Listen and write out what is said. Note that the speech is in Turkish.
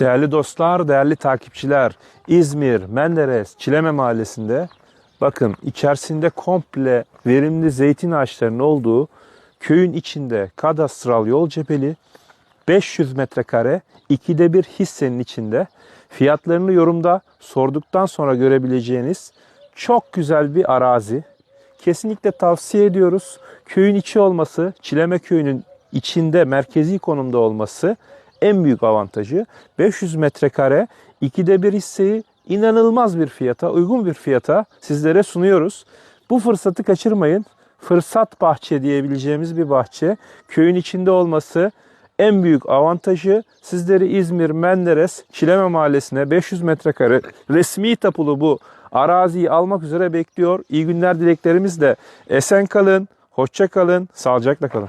Değerli dostlar, değerli takipçiler, İzmir, Menderes, Çileme Mahallesi'nde bakın içerisinde komple verimli zeytin ağaçlarının olduğu köyün içinde kadastral yol cepheli 500 metrekare ikide bir hissenin içinde fiyatlarını yorumda sorduktan sonra görebileceğiniz çok güzel bir arazi. Kesinlikle tavsiye ediyoruz. Köyün içi olması, Çileme köyünün içinde merkezi konumda olması en büyük avantajı 500 metrekare ikide bir hisseyi inanılmaz bir fiyata, uygun bir fiyata sizlere sunuyoruz. Bu fırsatı kaçırmayın. Fırsat bahçe diyebileceğimiz bir bahçe. Köyün içinde olması en büyük avantajı sizleri İzmir Menderes Çileme Mahallesi'ne 500 metrekare resmi tapulu bu araziyi almak üzere bekliyor. İyi günler dileklerimizle esen kalın, hoşça kalın, sağlıcakla kalın.